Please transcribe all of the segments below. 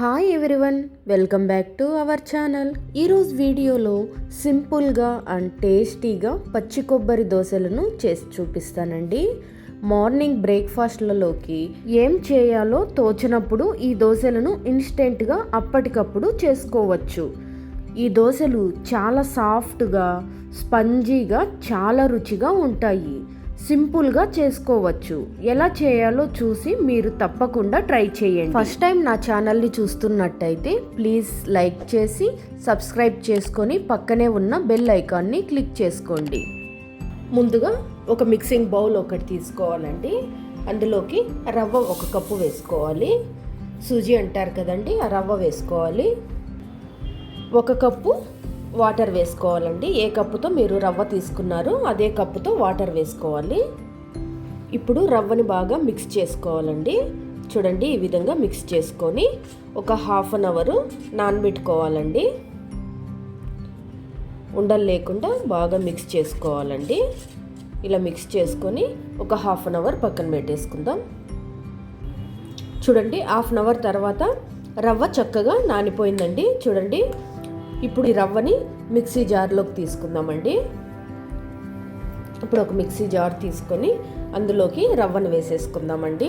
Hi everyone welcome back to our channel ఈరోజు వీడియోలో సింపుల్గా అండ్ టేస్టీగా పచ్చి కొబ్బరి దోశలను చేసి చూపిస్తానండి. మార్నింగ్ బ్రేక్ఫాస్ట్లలోకి ఏం చేయాలో తోచినప్పుడు ఈ దోశలను ఇన్స్టెంట్గా అప్పటికప్పుడు చేసుకోవచ్చు. ఈ దోశలు చాలా సాఫ్ట్గా స్పంజీగా చాలా రుచిగా ఉంటాయి. సింపుల్గా చేసుకోవచ్చు. ఎలా చేయాలో చూసి మీరు తప్పకుండా ట్రై చేయండి. ఫస్ట్ టైం నా ఛానల్ని చూస్తున్నట్టయితే ప్లీజ్ లైక్ చేసి సబ్స్క్రైబ్ చేసుకొని పక్కనే ఉన్న బెల్ ఐకాన్ని క్లిక్ చేసుకోండి. ముందుగా ఒక మిక్సింగ్ బౌల్ ఒకటి తీసుకోవాలండి. అందులోకి రవ్వ ఒక కప్పు వేసుకోవాలి. సూజీ అంటారు కదండి ఆ రవ్వ వేసుకోవాలి. ఒక కప్పు వాటర్ వేసుకోవాలండి. ఏ కప్పుతో మీరు రవ్వ తీసుకున్నారో అదే కప్పుతో వాటర్ వేసుకోవాలి. ఇప్పుడు రవ్వని బాగా మిక్స్ చేసుకోవాలండి. చూడండి ఈ విధంగా మిక్స్ చేసుకొని ఒక హాఫ్ అన్ అవరు నానబెట్టుకోవాలండి. ఉండలు లేకుండా బాగా మిక్స్ చేసుకోవాలండి. ఇలా మిక్స్ చేసుకొని ఒక హాఫ్ అన్ అవర్ పక్కన పెట్టేసుకుందాం. చూడండి హాఫ్ అన్ అవర్ తర్వాత రవ్వ చక్కగా నానిపోయిందండి. చూడండి ఇప్పుడు ఈ రవ్వని మిక్సీ జార్లోకి తీసుకుందామండి. ఇప్పుడు ఒక మిక్సీ జార్ తీసుకొని అందులోకి రవ్వను వేసేసుకుందామండి.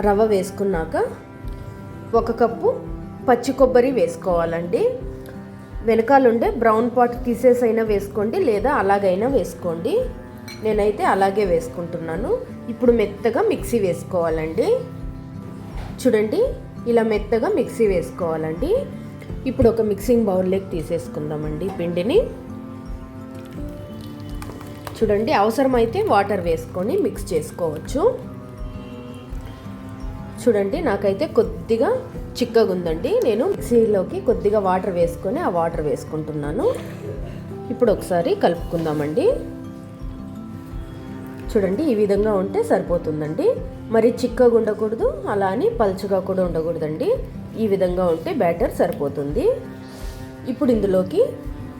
రవ్వ వేసుకున్నాక ఒక కప్పు పచ్చి కొబ్బరి వేసుకోవాలండి. వెనకాలండే బ్రౌన్ పాట్ తీసేసైనా వేసుకోండి లేదా అలాగైనా వేసుకోండి. నేనైతే అలాగే వేసుకుంటున్నాను. ఇప్పుడు మెత్తగా మిక్సీ వేసుకోవాలండి. చూడండి ఇలా మెత్తగా మిక్సీ వేసుకోవాలండి. ఇప్పుడు ఒక మిక్సింగ్ బౌల్లోకి తీసేసుకుందామండి పిండిని. చూడండి అవసరమైతే వాటర్ వేసుకొని మిక్స్ చేసుకోవచ్చు. చూడండి నాకైతే కొద్దిగా చిక్కగా ఉందండి. నేను మిక్సీలోకి కొద్దిగా వాటర్ వేసుకొని ఆ వాటర్ వేసుకుంటున్నాను. ఇప్పుడు ఒకసారి కలుపుకుందామండి. చూడండి ఈ విధంగా ఉంటే సరిపోతుందండి. మరి చిక్కగా ఉండకూడదు అలా అని పలుచగా కూడా ఉండకూడదండి. ఈ విధంగా ఉంటే బ్యాటర్ సరిపోతుంది. ఇప్పుడు ఇందులోకి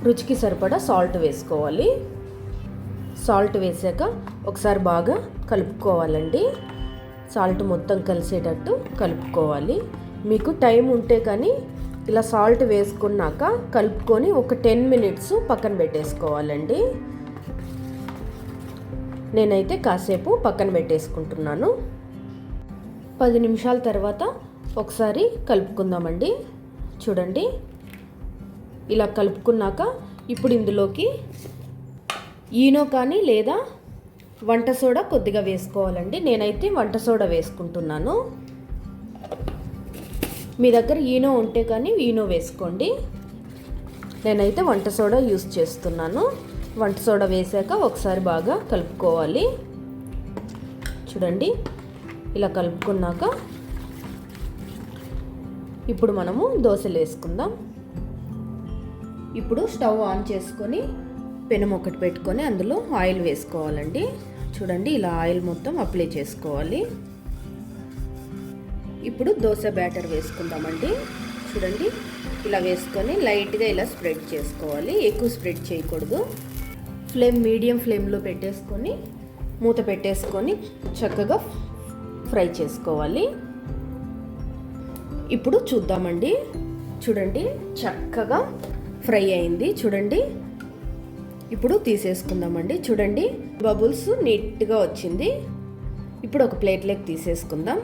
రుచికి సరిపడా సాల్ట్ వేసుకోవాలి. సాల్ట్ వేసాక ఒకసారి బాగా కలుపుకోవాలండి. సాల్ట్ మొత్తం కలిసేటట్టు కలుపుకోవాలి. మీకు టైం ఉంటే కానీ ఇలా సాల్ట్ వేసుకున్నాక కలుపుకొని ఒక టెన్ మినిట్స్ పక్కన పెట్టేసుకోవాలండి. నేనైతే కాసేపు పక్కన పెట్టేసుకుంటున్నాను. పది నిమిషాల తర్వాత ఒకసారి కలుపుకుందామండి. చూడండి. ఇలా కలుపుకున్నాక ఇప్పుడు ఇందులోకి ఈనో కానీ లేదా వంట సోడా కొద్దిగా వేసుకోవాలండి. నేనైతే వంట సోడా వేసుకుంటున్నాను. మీ దగ్గర ఈనో ఉంటే కానీ ఈనో వేసుకోండి. నేనైతే వంట సోడా యూస్ చేస్తున్నాను. వంట సోడా వేసాక ఒకసారి బాగా కలుపుకోవాలి. చూడండి ఇలా కలుపుకున్నాక ఇప్పుడు మనము దోశలు వేసుకుందాం. ఇప్పుడు స్టవ్ ఆన్ చేసుకొని పెనం ఒకటి పెట్టుకొని అందులో ఆయిల్ వేసుకోవాలండి. చూడండి ఇలా ఆయిల్ మొత్తం అప్లై చేసుకోవాలి. ఇప్పుడు దోశ బ్యాటర్ వేసుకుందామండి. చూడండి ఇలా వేసుకొని లైట్గా ఇలా స్ప్రెడ్ చేసుకోవాలి. ఎక్కువ స్ప్రెడ్ చేయకూడదు. ఫ్లేమ్ మీడియం ఫ్లేమ్లో పెట్టేసుకొని మూత పెట్టేసుకొని చక్కగా ఫ్రై చేసుకోవాలి. ఇప్పుడు చూద్దామండి. చూడండి చక్కగా ఫ్రై అయింది. చూడండి ఇప్పుడు తీసేసుకుందామండి. చూడండి బబుల్స్ నీట్గా వచ్చింది. ఇప్పుడు ఒక ప్లేట్లోకి తీసేసుకుందాం.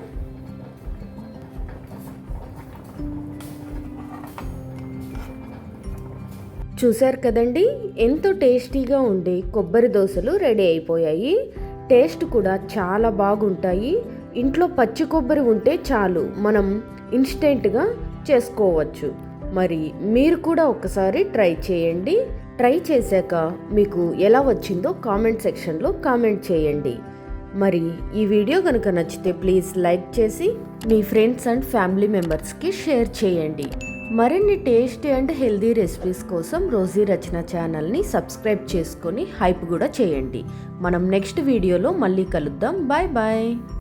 చూశారు కదండి? ఎంతో టేస్టీగా ఉండే కొబ్బరి దోశలు రెడీ అయిపోయాయి. టేస్ట్ కూడా చాలా బాగుంటాయి. ఇంట్లో పచ్చి కొబ్బరి ఉంటే చాలు మనం ఇన్స్టెంట్గా చేసుకోవచ్చు. మరి మీరు కూడా ఒకసారి ట్రై చేయండి. ట్రై చేశాక మీకు ఎలా వచ్చిందో కామెంట్ సెక్షన్లో కామెంట్ చేయండి. మరి ఈ వీడియో కనుక నచ్చితే ప్లీజ్ లైక్ చేసి మీ ఫ్రెండ్స్ అండ్ ఫ్యామిలీ మెంబర్స్కి షేర్ చేయండి. మరిన్ని టేస్టీ అండ్ హెల్దీ రెసిపీస్ కోసం రోజీ రచన ఛానల్ని సబ్స్క్రైబ్ చేసుకొని హైప్ కూడా చేయండి. మనం నెక్స్ట్ వీడియోలో మళ్ళీ కలుద్దాం. Bye bye.